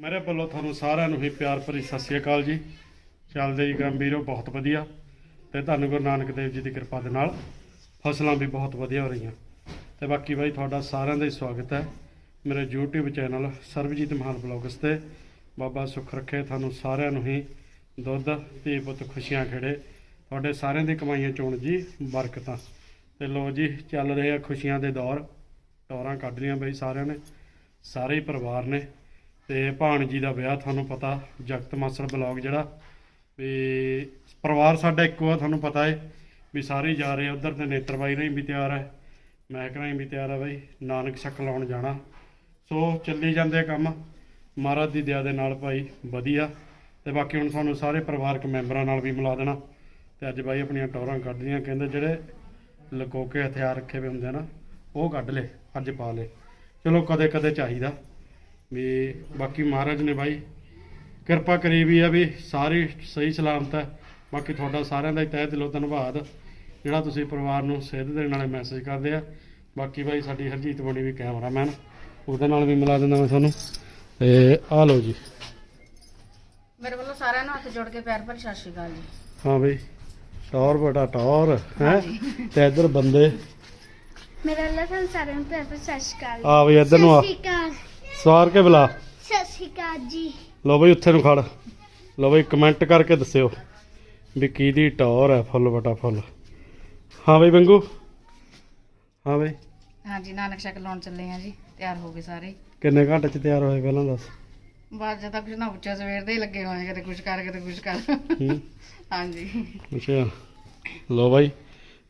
ਮੇਰੇ ਵੱਲੋਂ ਤੁਹਾਨੂੰ ਸਾਰਿਆਂ ਨੂੰ ਹੀ ਪਿਆਰ ਭਰੀ ਸਤਿ ਸ਼੍ਰੀ ਅਕਾਲ ਜੀ। ਚੱਲਦੇ ਜੀ ਕੰਮ ਵੀਰੋ, ਬਹੁਤ ਵਧੀਆ। ਤੇ ਤੁਹਾਨੂੰ ਗੁਰੂ ਨਾਨਕ ਦੇਵ ਜੀ ਦੀ ਕਿਰਪਾ ਦੇ ਨਾਲ ਫਸਲਾਂ ਵੀ ਬਹੁਤ ਵਧੀਆ ਹੋ ਰਹੀਆਂ। ਤੇ ਬਾਕੀ ਬਾਈ, ਤੁਹਾਡਾ ਸਾਰਿਆਂ ਦਾ ਹੀ ਸਵਾਗਤ ਹੈ ਮੇਰੇ YouTube ਚੈਨਲ ਸਰਬਜੀਤ ਮਹਾਨ ਬਲੌਗਸ ਤੇ। ਬਾਬਾ ਸੁੱਖ ਰੱਖੇ, ਤੁਹਾਨੂੰ ਸਾਰਿਆਂ ਨੂੰ ਹੀ ਦੁੱਧ, ਧੀ ਪੁੱਤ ਖੁਸ਼ੀਆਂ ਖੇੜੇ। ਤੁਹਾਡੇ ਸਾਰਿਆਂ ਦੀ ਕਮਾਈਆਂ ਚੋਣ ਜੀ, ਬਰਕਤਾਂ। ਤੇ ਲੋ ਜੀ, ਚੱਲ ਰਹੇ ਆ ਖੁਸ਼ੀਆਂ ਦੇ ਦੌਰ। ਟੌਰਾਂ ਕੱਢ ਰਹੀਆਂ ਬਈ ਸਾਰਿਆਂ ਨੇ। ਸਾਰੇ ਹੀ ਪਰਿਵਾਰ ਨੇ। ਤੇ ਭਾਣਜੀ ਦਾ ਵਿਆਹ ਤੁਹਾਨੂੰ ਪਤਾ, ਜਗਤ ਮਾਸੜ ਬਲੌਗ ਜਿਹੜਾ, ਵੀ ਪਰਿਵਾਰ ਸਾਡਾ ਇੱਕੋ ਆ, ਤੁਹਾਨੂੰ ਪਤਾ ਹੈ ਵੀ ਸਾਰੇ ਜਾ ਰਹੇ ਆ ਉਧਰ ਤੇ ਨੇਤਰ ਬਾਈ ਰਹੀ ਵੀ ਤਿਆਰ ਹੈ ਮੈਂ ਕਰਾਂ ਵੀ ਤਿਆਰ ਹੈ ਬਾਈ, ਨਾਨਕ ਛੱਕ ਲਾਉਣ ਜਾਣਾ। ਸੋ ਚੱਲੀ ਜਾਂਦੇ ਆ ਕੰਮ, ਮਹਾਰਾਜ ਦੀ ਦਇਆ ਦੇ ਨਾਲ ਭਾਈ ਵਧੀਆ, ਤੇ ਬਾਕੀ ਹੁਣ ਸਾਨੂੰ ਸਾਰੇ ਪਰਿਵਾਰਕ ਮੈਂਬਰਾਂ ਨਾਲ ਵੀ ਮਿਲਾ ਦੇਣਾ। ਤੇ ਅੱਜ ਬਾਈ ਆਪਣੀਆਂ ਟੌਰਾਂ ਕੱਢਦੀਆਂ ਕਹਿੰਦੇ ਜਿਹੜੇ ਲੁਕੋ ਕੇ ਹਥਿਆਰ ਰੱਖੇ ਹੋਏ ਹੁੰਦੇ ਆ ਨਾ, ਉਹ ਕੱਢ ਲੈ, ਅੱਜ ਪਾ ਲੈ। ਚਲੋ ਕਦੇ ਕਦੇ ਚਾਹੀਦਾ। ਵੀ ਬਾਕੀ ਮਹਾਰਾਜ ਨੇ ਬਾਈ ਕਿਰਪਾ ਕਰੀ ਵੀ ਆ ਵੀ ਸਾਰੇ ਸਹੀ ਸਲਾਮਤ ਹੈ। ਬਾਕੀ ਤੁਹਾਡਾ ਸਾਰਿਆਂ ਦਾ ਹੀ ਤਹਿ ਦਿਲੋਂ ਧੰਨਵਾਦ। ਜਿਹੜਾ ਤੁਸੀਂ ਪਰਿਵਾਰ ਨੂੰ ਸੇਧ ਦੇਣ ਵਾਲੇ ਮੈਸੇਜ ਕਰਦੇ ਆ। ਬਾਕੀ ਬਾਈ ਸਾਡੀ ਹਰਜੀਤ ਬਣੀ ਵੀ ਕੈਮਰਾਮੈਨ ਉਹਦੇ ਨਾਲ ਵੀ ਮਿਲਾ ਦਿੰਦਾ ਮੈਂ ਤੁਹਾਨੂੰ। ਤੇ ਆ ਲਓ ਜੀ। ਮੇਰੇ ਵੱਲੋਂ ਸਾਰਿਆਂ ਨੂੰ ਹੱਥ ਜੋੜ ਕੇ ਪਿਆਰ ਭਰੀ ਸਤਿ ਸ਼੍ਰੀ ਅਕਾਲ ਜੀ। ਹਾਂ ਬਈ ਟੌਰ ਬਟਾ ਟੌਰ ਹੈ? ਤੇ ਇੱਧਰ ਬੰਦੇ। ਮੇਰਾ ਅੱਲਾ ਤੁਹਾਨੂੰ ਸਾਰਿਆਂ ਨੂੰ ਪਿਆਰ ਭਰੀ ਸਤਿ ਸ਼੍ਰੀ ਅਕਾਲ ਆ ਬਈ ਇੱਧਰ ਨੂੰ ਆ। ਸਤਿ ਸ਼੍ਰੀ ਅਕਾਲ। ਸਵਾਰ ਕੇ ਬੁਲਾ। ਸਤਿ ਸ਼੍ਰੀ ਅਕਾਲ ਜੀ। ਲਓ ਬਈ ਉੱਥੇ ਨੂੰ ਖੜ। ਲਓ ਬਈ ਕਮੈਂਟ ਕਰਕੇ ਦੱਸਿਓ ਵੀ ਕਿਹਦੀ ਟੌਰ ਹੈ ਫੁੱਲ ਬਟਾ ਫੁੱਲ ਹਾਂ ਬਈ ਬੰਗੂ। ਹਾਂ ਬਈ। ਹਾਂਜੀ ਨਾਨਕ ਸ਼ਕ ਲਾਉਣ ਚੱਲੇ ਆ ਜੀ। ਤਿਆਰ ਹੋ ਗਏ ਸਾਰੇ। ਕਿੰਨੇ ਘੰਟੇ ਚ ਤਿਆਰ ਹੋਏ ਪਹਿਲਾਂ ਦੱਸ। ਬਾਅਦ ਜਦ ਤੱਕ ਕੁਝ ਨਾ ਪੁੱਛਿਆ ਸਵੇਰ ਦੇ ਹੀ ਲੱਗੇ ਹੋਏ ਕਦੇ ਕੁਝ ਕਰ ਕਦੇ ਕੁਝ ਕਰ। ਹੂੰ। ਹਾਂਜੀ। ਅੱਛਾ। ਲਓ ਬਾਈ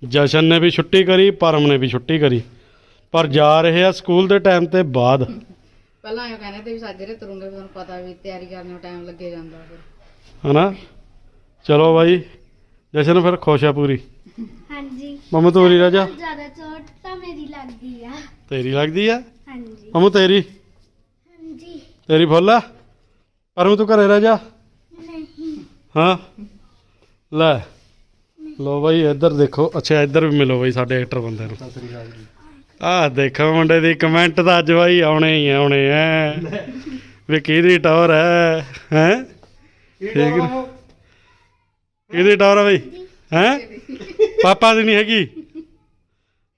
ਜਸ਼ਨ ਨੇ ਵੀ ਛੁੱਟੀ ਕਰੀ ਪਰਮ ਨੇ ਵੀ ਛੁੱਟੀ ਕਰੀ। ਪਰ ਜਾ ਰਹੇ ਆ ਸਕੂਲ ਦੇ ਟਾਈਮ ਤੇ ਬਾਅਦ। ਪਹਿਲਾਂ ਇਹ ਕਹਿੰਦੇ ਤੇ ਵੀ ਸਾਜਰੇ ਤੁਰੂੰਗੇ ਵੀ ਤੁਹਾਨੂੰ ਪਤਾ ਵੀ ਤਿਆਰੀ ਕਰਨ ਨੂੰ ਟਾਈਮ ਲੱਗੇ ਜਾਂਦਾ ਫਿਰ। ਹਨਾ? ਚਲੋ ਬਾਈ ਜਸ਼ਨ ਫਿਰ ਖੁਸ਼ ਆ ਪੂਰੀ। ਹਾਂਜੀ। ਮਮਾ ਤੋਰੀ ਰਾਜਾ? ਜ਼ਿਆਦਾ ਚੋਟ ਤਾਂ ਮੇਰੀ ਲੱਗਦੀ ਆ। ਤੇਰੀ ਲੱਗਦੀ ਆ? ਹਾਂਜੀ। ਮਮਾ ਤੇਰੀ? ਹਾਂਜੀ। ਤੇਰੀ ਫੁੱਲ ਆ? ਪਰਮ ਤੂੰ ਘਰੇ ਰਹਿ ਜਾ ਨਹੀਂ। ਹਾਂ? ਲੈ। ਲੋ ਬਾਈ ਇੱਧਰ ਦੇਖੋ। ਅੱਛਾ ਇੱਧਰ ਵੀ ਮਿਲੋ ਬਾਈ ਸਾਡੇ ਐਕਟਰ ਬੰਦੇ ਨੂੰ। ਆਹ ਦੇਖੋ ਮੁੰਡੇ ਦੀ ਕਮੈਂਟ ਤਾਂ ਅੱਜ ਬਾਈ ਆਉਣੇ ਹੀ ਆਉਣੇ ਐ। ਵੀ ਕਿਹਦੀ ਟੌਰ ਹੈ? ਹੈ ਠੀਕ ਨੀ? ਕਿਹਦੀ ਟੌਰ ਹੈ ਬਾਈ? ਹੈ? ਪਾਪਾ ਦੀ ਨਹੀਂ ਹੈਗੀ?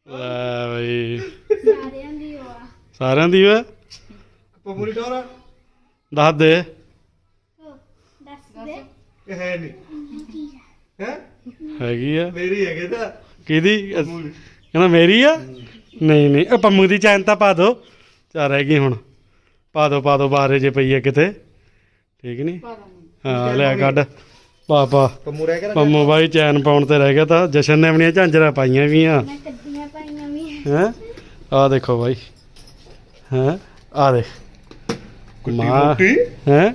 ਲੈ ਬਾਈ। ਸਾਰਿਆਂ ਦੀ ਉਹ ਆ। ਸਾਰਿਆਂ ਦੀ ਵਾ? ਟੋਰਾ ਦੱਸ ਦੇ। ਉਹ ਦੱਸ ਦੇ। ਇਹ ਹੈ ਨਹੀਂ ਹੈ? ਹੈਗੀ ਆ। ਮੇਰੀ ਹੈਗੇ ਤਾਂ। ਕਿਹਦੀ? ਅਸ- ਕਹਿੰਦਾ ਮੇਰੀ ਆ? ਨਹੀਂ ਨਹੀਂ। ਉਹ ਪੰਮੂ ਦੀ ਚੈਨ ਤਾਂ ਪਾ ਦੋ ਚਾ ਰਹਿ ਗਈ ਹੁਣ। ਪਾ ਦੋ ਪਾ ਦੋ ਬਾਹਰੇ ਜੇ ਪਈ ਹੈ ਕਿਤੇ। ਠੀਕ ਨਹੀਂ? ਹਾਂ ਲਿਆ ਕੱਢ। ਪਾ ਪਾ। ਪਮੂ ਰਹਿ ਗਿਆ ਪੰਮੂ ਬਾਈ ਚੈਨ ਪਾਉਣ ਤੇ ਰਹਿ ਗਿਆ ਤਾਂ ਜਸ਼ਨ ਨੇ ਆਪਣੀਆਂ ਝਾਂਜਰਾਂ ਪਾਈਆਂ ਵੀ ਆ। ਮੈਂ ਕੱਢੀਆਂ ਪਾਈਆਂ ਵੀ ਹੈ? ਆ ਦੇਖੋ ਬਾਈ। ਹੈ? ਆ ਦੇ ਮੋਟੀ? ਹੈ?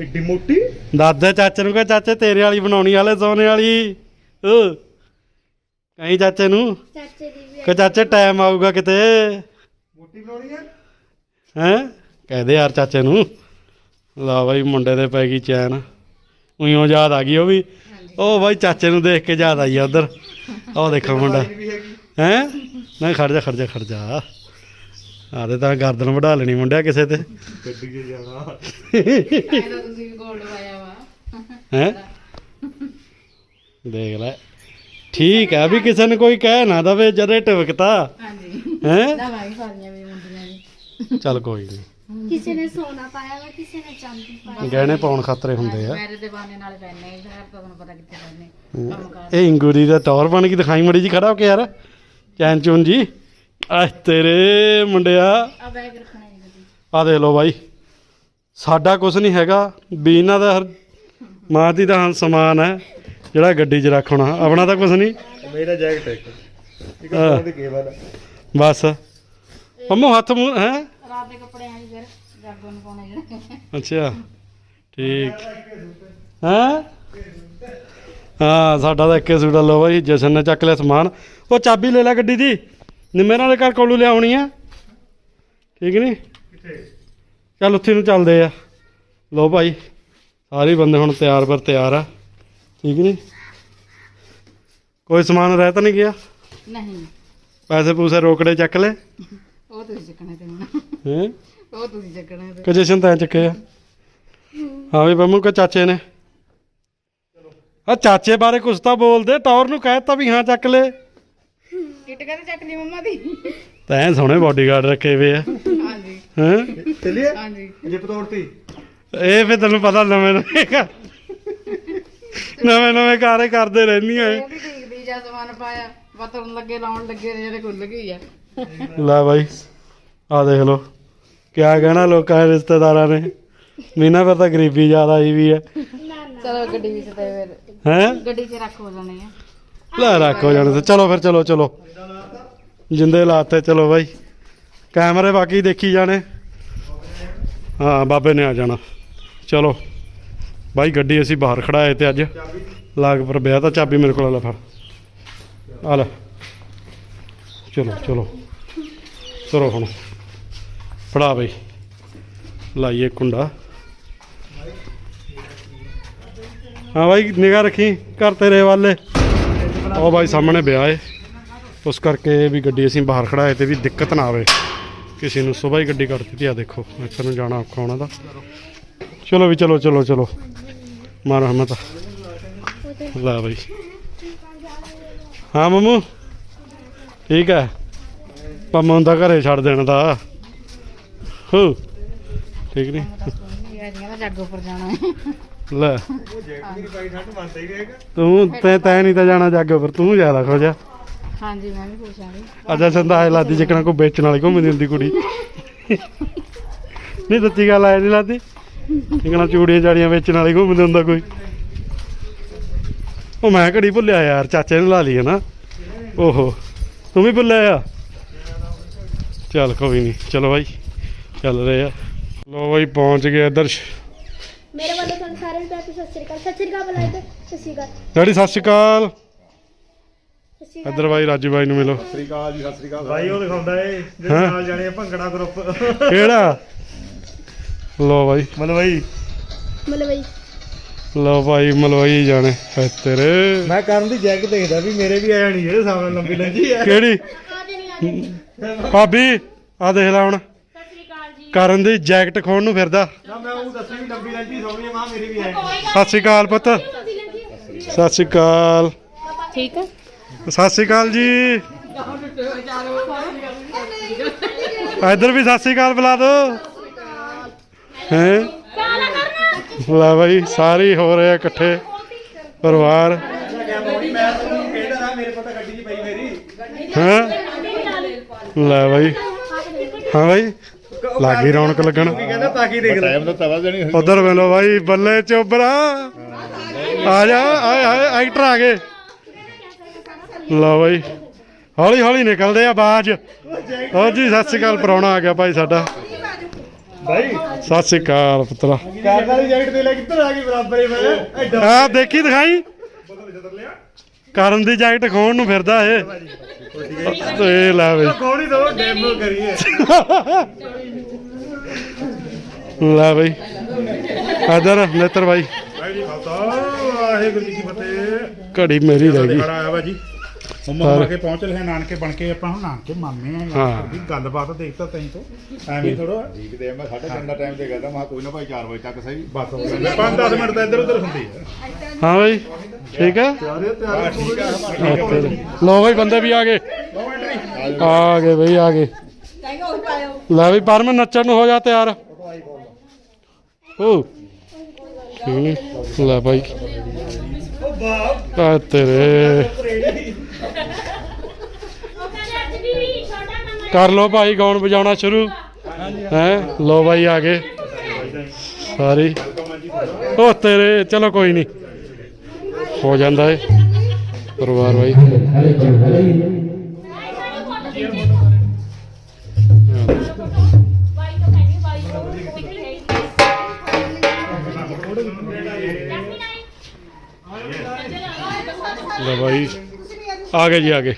ਏਡੀ ਮੋਟੀ? ਦਾਦਾ ਚਾਚੇ ਨੂੰ ਕਹ ਚਾਚੇ ਤੇਰੇ ਵਾਲੀ ਬਣਾਉਣੀ ਵਾਲੇ ਸੋਨੇ ਵਾਲੀ। ਓ ਕਹੀਂ ਚਾਚੇ ਨੂੰ? ਚਾਚੇ ਦੀ ਵੀ ਕਿ ਚਾਚੇ ਟਾਈਮ ਆਊਗਾ ਕਿਤੇ? ਮੋਟੀ ਬਣਾਉਣੀ ਹੈ ਹੈ? ਕਹਦੇ ਯਾਰ ਚਾਚੇ ਨੂੰ। ਲਾ ਬਾਈ ਮੁੰਡੇ ਦੇ ਪੈ ਗਈ ਚੈਨ। ਉਈਓ ਯਾਦ ਆ ਗਈ ਉਹ ਵੀ। ਉਹ ਬਾਈ ਚਾਚੇ ਨੂੰ ਦੇਖ ਕੇ ਯਾਦ ਆਈ ਆ ਉਧਰ। ਉਹ ਦੇਖੋ ਮੁੰਡਾ। ਹੈ? ਨਾ ਖੜ ਜਾ ਖੜ ਜਾ ਖੜ ਜਾ। ਆਦੇ ਤਾਂ ਗਰਦਨ ਵਢਾ ਲੈਣੀ ਮੁੰਡਿਆ ਕਿਸੇ ਤੇ। ਗੱਡੀ 'ਚ ਜਾਣਾ। ਤੁਸੀਂ ਵੀ ਗੋਲਡ ਪਾਇਆ ਵਾ। ਹੈ? ਦੇਖ ਲੈ। ਠੀਕ ਹੈ ਵੀ ਕਿਸੇ ਨੇ ਕੋਈ ਕਹਿ ਨਾ ਦਵੇ ਜਦੇ ਟਵਕਤਾ ਹਾਂਜੀ। ਹੈ? ਨਾ ਭਾਈ ਸਾਰੀਆਂ ਵੀ ਮੁੰਡੀਆਂ ਜੀ ਚੱਲ ਕੋਈ ਨਹੀਂ ਕਿਸੇ ਨੇ ਸੋਨਾ ਪਾਇਆ ਵਾ ਕਿਸੇ ਨੇ ਚਾਂਦੀ ਪਾਇਆ। ਗਹਿਣੇ ਪਾਉਣ ਖਾਤਰੇ ਹੁੰਦੇ ਆ। ਮੇਰੇ ਦੇ ਬਾਨੇ ਨਾਲ ਪੈਣੇ ਸ਼ਹਿਰ ਤਾਂ ਤੁਹਾਨੂੰ ਪਤਾ ਕਿੱਥੇ ਕੰਮ ਕਰ ਇਹ ਇੰਗੂਰੀ ਦਾ ਟੌਰ ਬਣ ਕੇ ਦਿਖਾਈ ਮੜੀ ਜੀ ਖੜਾ ਹੋ ਕੇ ਯਾਰ। ਚੈਨ ਚੂਨ ਜੀ। ਆਹ ਤੇਰੇ ਮੁੰਡਿਆ। ਆ ਬੈਗ ਰੱਖਣਾ ਜੀ। ਗੱਡੀ ਆ ਦੇਖ ਲਓ ਬਾਈ। ਸਾਡਾ ਕੁਝ ਨਹੀਂ ਹੈਗਾ ਵੀ ਇਹਨਾਂ ਦਾ ਹਰ ਮਾਂ ਦੀ ਤਾਂ ਸਮਾਨ ਹੈ। ਜਿਹੜਾ ਗੱਡੀ 'ਚ ਰੱਖਣਾ ਆਪਣਾ ਤਾਂ ਕੁਝ ਨਹੀਂ। ਮੇਰਾ ਜੈਕਟ ਹੈ ਇੱਕ। ਇੱਕ ਹਾਂ। ਉਹਦੀ ਕੇਬਲ ਹੈ ਬਸ। ਪੰਮੋ ਹੱਥ ਮੂੰਹ ਹੈ? ਰਾਤ ਦੇ ਕੱਪੜੇ ਆਈ ਫਿਰ ਜਾਗੋ ਨੂੰ ਪਾਉਣੇ ਜਿਹੜੇ। ਅੱਛਾ। ਠੀਕ। ਹੈ? ਹਾਂ ਸਾਡਾ ਤਾਂ ਇੱਕੇ ਸੂਟ ਆ ਲਓ ਬਾਈ ਜਸ਼ਨ ਨੇ ਚੱਕ ਲਿਆ ਸਮਾਨ। ਉਹ ਚਾਬੀ ਲੈ ਲੈ ਗੱਡੀ ਦੀ। ਨਿੰਮੇ ਨਾਲ ਘਰ ਕੋਲੋਂ ਲਿਆਉਣੀ ਆ। ਠੀਕ ਨਹੀਂ ਚੱਲ ਉੱਥੇ ਨੂੰ ਚੱਲਦੇ ਆ। ਲਓ ਭਾਈ ਸਾਰੇ ਬੰਦੇ ਹੁਣ ਤਿਆਰ ਪਰ ਤਿਆਰ ਆ। ਠੀਕ ਨਹੀਂ ਕੋਈ ਸਮਾਨ ਰਹਿ ਤਾਂ ਨਹੀਂ ਗਿਆ? ਨਹੀਂ। ਪੈਸੇ ਪੂਸੇ ਰੋਕੜੇ ਚੱਕ ਲੈ ਉਹ ਤੁਸੀਂ ਚੱਕਣੇ ਤੇ ਹੁਣ। ਹੈ? ਉਹ ਤੁਸੀਂ ਚੱਕਣਾ। ਕਿ ਤੈਂ ਚੱਕੇ ਆ। ਹਾਂ ਵੀ ਬੰਮੂ ਕੋ ਚਾਚੇ ਨੇ। ਆ ਚਾਚੇ ਬਾਰੇ ਕੁਛ ਤਾਂ ਬੋਲਦੇ ਟੌਰ ਨੂੰ ਕਹਿਤਾ ਵੀ ਹਾਂ ਚੱਕ ਲੈ। ਕਿਟ ਕਦੇ ਚੱਕ ਲਈ ਮੰਮਾ ਦੀ? ਤੈਂ ਸੋਹਣੇ ਬਾਡੀਗਾਰਡ ਰੱਖੇ ਵੇ ਆ। ਹਾਂਜੀ। ਹੈਂ? ਚੱਲੀਏ? ਹਾਂਜੀ। ਜਿੱਪ ਤੋੜਤੀ ਇਹ ਫੇ ਤੈਨੂੰ ਪਤਾ ਨਵੇਂ ਨਵੇਂ ਘਰ ਨਵੇਂ ਨਵੇਂ ਕਾਰੇ ਕਰਦੇ ਰਹਿੰਦੀਆਂ ਇਹ ਵੀ ਠੀਕ ਦੀ ਜਾਂ ਸਮਾਨ ਪਾਇਆ ਬਤਨ ਲੱਗੇ ਲਾਉਣ ਲੱਗੇ ਜਿਹੜੇ ਖੁੱਲ ਗਈ ਆ। ਲੈ ਬਾਈ ਆ ਦੇਖ ਲੋ ਕਿਆ ਕਹਿਣਾ ਲੋਕਾਂ ਦੇ ਰਿਸ਼ਤੇਦਾਰਾਂ ਨੇ। ਮੀਨਾ ਪਰ ਤਾਂ ਗਰੀਬੀ ਜ਼ਿਆਦਾ ਆਈ ਵੀ ਹੈ। ਚਲੋ ਗੱਡੀ ਵਿੱਚ ਤੇ ਫਿਰ ਹੈ? ਗੱਡੀ 'ਚ ਰੱਖ ਹੋ ਜਾਣੇ ਆ। ਲੈ ਰੱਖ ਹੋ ਜਾਣੇ ਤੇ ਚਲੋ ਫਿਰ ਚਲੋ ਚਲੋ। ਜਿੰਦੇ ਲਾਤੇ ਚਲੋ ਬਾਈ। ਕੈਮਰੇ ਬਾਕੀ ਦੇਖੀ ਜਾਣੇ। ਹਾਂ ਬਾਬੇ ਨੇ ਆ ਜਾਣਾ। ਚਲੋ। ਬਾਈ ਗੱਡੀ ਅਸੀਂ ਬਾਹਰ ਖੜਾਏ ਤੇ ਅੱਜ ਲਾਗ ਪਰ ਵਿਆਹ ਤਾਂ ਚਾਬੀ ਮੇਰੇ ਕੋਲ ਆ ਲੈ ਫੜ। ਆ ਲੈ। ਚਲੋ ਚਲੋ। ਚਲੋ ਹੁਣ। ਫੜਾ ਬਈ। ਲਾਈਏ ਕੁੰਡਾ। ਹਾਂ ਬਾਈ, ਨਿਗਾਹ ਰੱਖੀ। ਘਰ ਤੇਰੇ ਵਾਲੇ ਉਹ ਬਾਈ ਸਾਹਮਣੇ ਵਿਆਹ ਏ। ਉਸ ਕਰਕੇ ਵੀ ਗੱਡੀ ਅਸੀਂ ਬਾਹਰ ਖੜਾਏ ਤੇ ਵੀ ਦਿੱਕਤ ਨਾ ਆਵੇ। ਕਿਸੇ ਨੂੰ ਸਵੇਰ ਹੀ ਗੱਡੀ ਕੱਢ ਦਿੱਤੀ ਆ ਦੇਖੋ। ਇੱਥੇ ਨੂੰ ਜਾਣਾ ਔਖਾ ਉਹਨਾਂ ਦਾ ਚਲੋ ਵੀ ਚਲੋ ਚਲੋ ਚਲੋ। ਮਾਰ ਹਮਤ ਲੈ ਬਾਈ। ਹਾਂ ਮਮੂ। ਠੀਕ ਹੈ। ਪੰਮਾ ਤਾਂ ਘਰੇ ਛੱਡ ਦੇਣ ਦਾ ਹੋ। ਠੀਕ ਨਹੀਂ ਲੈ। ਦੀ ਤੂੰ ਤੈ ਤੈ ਨਹੀਂ ਤਾਂ ਜਾਣਾ ਜਾਗੋ ਪਰ ਤੂੰ ਜ਼ਿਆਦਾ ਖੁਸ਼ ਆ। ਹਾਂਜੀ ਮੈਂ ਵੀ ਪੁੱਛਾਂਗੀ ਅੱਛਾ ਸੰਦਾ ਹੈ ਲਾਦੀ ਜਿਕਣਾ ਕੋਈ ਵੇਚਣ ਵਾਲੀ ਘੁੰਮਦੀ ਹੁੰਦੀ ਕੁੜੀ। ਨਹੀਂ ਸੱਚੀ ਗੱਲ ਆਇਆ ਨਹੀਂ ਲਾਦੀ? ਜਿਕਣਾ ਚੂੜੀਆਂ ਚਾੜੀਆਂ ਵੇਚਣ ਵਾਲੀ ਘੁੰਮਦਾ ਹੁੰਦਾ ਕੋਈ। ਉਹ ਮੈਂ ਘੜੀ ਭੁੱਲਿਆ ਯਾਰ ਚਾਚੇ ਨੇ ਲਾ ਲਈ ਹੈ ਨਾ। ਓਹੋ ਤੂੰ ਵੀ ਭੁੱਲਿਆ ਆ? ਚੱਲ ਕੋਈ ਨਹੀਂ ਚਲੋ ਬਾਈ ਚੱਲ ਰਹੇ ਆ। ਲੋ ਬਾਈ ਪਹੁੰਚ ਗਏ ਇੱਧਰ। ਮੇਰੇ ਵੱਲੋਂ ਤੁਹਾਨੂੰ ਸਾਰਿਆਂ ਨੂੰ ਪਿਆਰ ਤੇ ਸਤਿ ਸ੍ਰੀ ਅਕਾਲ। ਸਤਿ ਸ੍ਰੀ ਅਕਾਲ ਬੁਲਾਏ ਤੇ ਸਤਿ ਸ੍ਰੀ ਅਕਾਲ। ਡੈਡੀ ਸਤਿ ਸ਼੍ਰੀ ਅਕਾਲ। ਇੱਧਰ ਬਾਈ ਰਾਜੂ ਬਾਈ ਨੂੰ ਮਿਲੋ। ਸਤਿ ਸ੍ਰੀ ਅਕਾਲ ਜੀ ਸਤਿ ਸ੍ਰੀ ਅਕਾਲ। ਭਾਈ ਉਹ ਦਿਖਾਉਂਦਾ ਏ? ਜਿਹੜੇ ਨਾਲ ਜਾਣੇ ਭੰਗੜਾ ਗਰੁੱਪ ਕਿਹੜਾ? ਲੋ ਬਾਈ। ਮਤਲਬ ਭਾਈ ਮਲਵਈ। ਲੋ ਭਾਈ ਮਲਵਈ ਜਾਣੇ ਹੈ ਤੇਰੇ। ਮੈਂ ਕਰਨ ਦੀ ਜੈਕਟ ਦੇਖਦਾ ਵੀ ਮੇਰੇ ਵੀ ਆ ਜਾਣੀ ਜਿਹੜੇ ਸਾਹਮਣੇ ਲੰਬੀ ਲੰਜੀ ਆ। ਕਿਹੜੀ? ਭਾਬੀ ਆ ਦੇਖ ਲੈ ਹੁਣ। ਕਰਨ ਦੀ ਜੈਕਟ ਖੋਣ ਨੂੰ ਫਿਰਦਾ। ਨਾ ਮੈਂ ਉਹ ਦੱਸੀ ਵੀ ਲੰਬੀ ਲੰਜੀ ਸੋਹਣੀ ਆ ਮਾਂ ਮੇਰੀ ਵੀ ਆ ਜਾਣੀ ਸਤਿ ਸ਼੍ਰੀ ਅਕਾਲ ਪੁੱਤ। ਸਤਿ ਸ਼੍ਰੀ ਅਕਾਲ। ਠੀਕ ਹੈ ਸਤਿ ਸ਼੍ਰੀ ਅਕਾਲ ਜੀ। ਇੱਧਰ ਵੀ ਸਤਿ ਸ਼੍ਰੀ ਅਕਾਲ ਬੁਲਾ ਦੋ। ਹੈ? ਲੈ ਬਾਈ, ਸਾਰੇ ਹੋ ਰਹੇ ਆ ਇਕੱਠੇ। ਪਰਿਵਾਰ। ਮੈਂ ਹਾਂ? ਲੈ ਬਾਈ। ਹਾਂ ਭਾਈ ਲਾਗੀ ਰੌਣਕ ਲੱਗਣ। ਕੀ ਕਹਿੰਦਾ ਤਾਕੀ ਦੇਖ ਲੈ ਟਾਈਮ ਤਾਂ ਤਵਾ ਦੇਣੀ ਉਧਰ ਵੇਲੋ ਭਾਈ ਬੱਲੇ ਚੋਬਰਾ। ਆ ਜਾ, ਆਏ ਹਾਏ ਐਕਟਰ ਆ ਗਏ। ਲਓ ਬਾਈ। ਹੌਲੀ ਹੌਲੀ ਨਿਕਲਦੇ ਆ ਬਾਜ। ਹੋ ਜੀ, ਸਤਿ ਸ਼੍ਰੀ ਅਕਾਲ, ਪ੍ਰਾਹੁਣਾ ਆ ਗਿਆ ਭਾਈ ਸਾਡਾ। ਭਾਈ ਸਤਿ ਸ਼੍ਰੀ ਅਕਾਲ ਪੁੱਤਰਾ। ਕਾਰ ਵਾਲੀ ਜੈਕਟ ਦੇ ਲੈ ਕਿੱਧਰ ਆ ਗਈ ਬਰਾਬਰ ਹੀ ਮੈਂ ਐਡਾ ਆ ਦੇਖੀ ਦਿਖਾਈ। ਕਰਨ ਦੀ ਜੈਕਟ ਖੋਣ ਨੂੰ ਫਿਰਦਾ ਇਹ। ਇਹ ਲੈ ਬਈ ਕੋਣੀ ਦੋ ਡੈਮੋ ਕਰੀਏ। ਲੈ ਬਈ ਇਧਰ ਨੇਤਰ ਭਾਈ ਭਾਈ ਜੀ ਖਾਤਾ ਵਾਹਿਗੁਰੂ ਜੀ ਕੀ ਫਤਿਹ। ਘੜੀ ਮੇਰੀ ਰਹਿ ਗਈ। ਆਇਆ ਵਾ ਜੀ। ਮੰਮਾ ਹਾਂ। ਮਾ ਕੇ ਪਹੁੰਚ ਰਹੇ ਨਾਨਕੇ ਬਣ ਕੇ ਆਪਾਂ ਹੁਣ ਨਾਨਕੇ ਮਾਮੇ ਆ ਹਾਂ। ਯਾਰ ਦੀ ਗੱਲਬਾਤ ਦੇਖਤਾ ਤੈਂ ਤੋਂ। ਐਵੇਂ ਥੋੜਾ ਠੀਕ ਤੇ ਮੈਂ ਸਾਢੇ ਤਿੰਨ ਦਾ ਟਾਈਮ ਤੇ ਕਹਿੰਦਾ ਮੈਂ ਕਿਹਾ ਕੋਈ ਨਾ ਭਾਈ 4 ਵਜੇ ਤੱਕ ਸਹੀ। ਬਸ ਹੋ ਗਿਆ। 5-10 ਮਿੰਟ ਤਾਂ ਇੱਧਰ ਉੱਧਰ ਹੁੰਦੀ ਆ। ਹਾਂ ਬਈ ਠੀਕ ਹੈ ਹਾਂ ਠੀਕ ਆ ਲੋ ਬਈ ਬੰਦੇ ਵੀ ਆ ਗਏ। ਆ ਗਏ ਬਈ ਆ ਗਏ। ਲੈ ਬਈ ਪਰਮ ਨੱਚਣ ਨੂੰ ਹੋ ਜਾ ਤਿਆਰ। ਓ। ਹੂੰ, ਲੈ ਬਾਈ। ਆ ਤੇਰੇ ਕਰ ਲੋ ਭਾਈ, ਗਾਉਣ ਵਜਾਉਣਾ ਸ਼ੁਰੂ। ਹੈ? ਲੋ ਬਾਈ ਆ ਗਏ। ਸਾਰੀ। ਓ ਤੇਰੇ, ਚਲੋ ਕੋਈ ਨਹੀਂ। ਹੋ ਜਾਂਦਾ ਏ। ਪਰਿਵਾਰ ਬਾਈ। ਲੈ ਬਾਈ। ਆ ਗਏ ਜੀ ਆ ਗਏ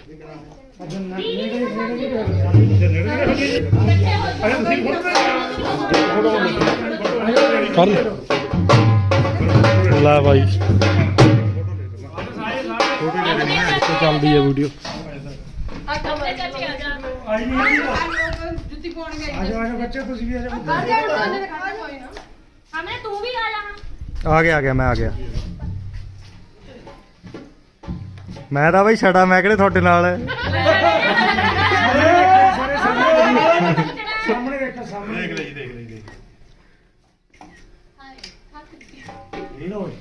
ਕਰ ਲੈ। ਲੈ ਬਾਈ ਚੱਲਦੀ ਹੈ ਵੀਡੀਓ ਹਮੇ ਤੂੰ ਵੀ ਆ ਜਾ ਆ ਗਿਆ ਆ ਗਿਆ ਮੈਂ ਗਿਆ ਤਾਂ ਬਈ ਛੜਾ ਮੈਂ ਕਿਹੜੇ ਤੁਹਾਡੇ ਨਾਲ? ਹੈ ਦੇਖ ਲਈ ਦੇਖ ਲਈ ਦੇਖ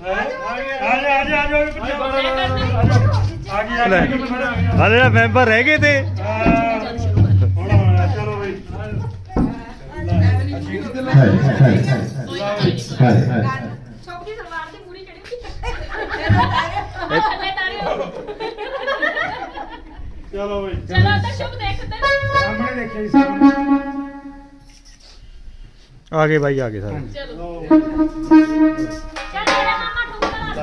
ਆ ਜਾ ਆ ਜਾ ਆ ਜਾ ਆ ਗਈ ਆ ਲੈ। ਗਈ ਆ ਜਿਹੜਾ ਮੈਂਬਰ ਰਹਿ ਗਏ ਤੇ। ਚਲੋ ਬਈ ਤੇ ਪੂਰੀ ਚੜੀ ਹੋਈ। ਚਲੋ ਬਈ। ਚਲੋ ਤਾਂ ਸ਼ੁਭ ਦੇਖਦੇ ਸਾਹਮਣੇ ਦੇਖਿਆ ਜੀ ਸਾਹਮਣੇ। ਆ ਗਏ ਬਾਈ ਆ ਗਏ ਸਾਰੇ। ਚਲੋ। ਮੇਰਾ ਮਾਮਾ ਠੁਕਰਾ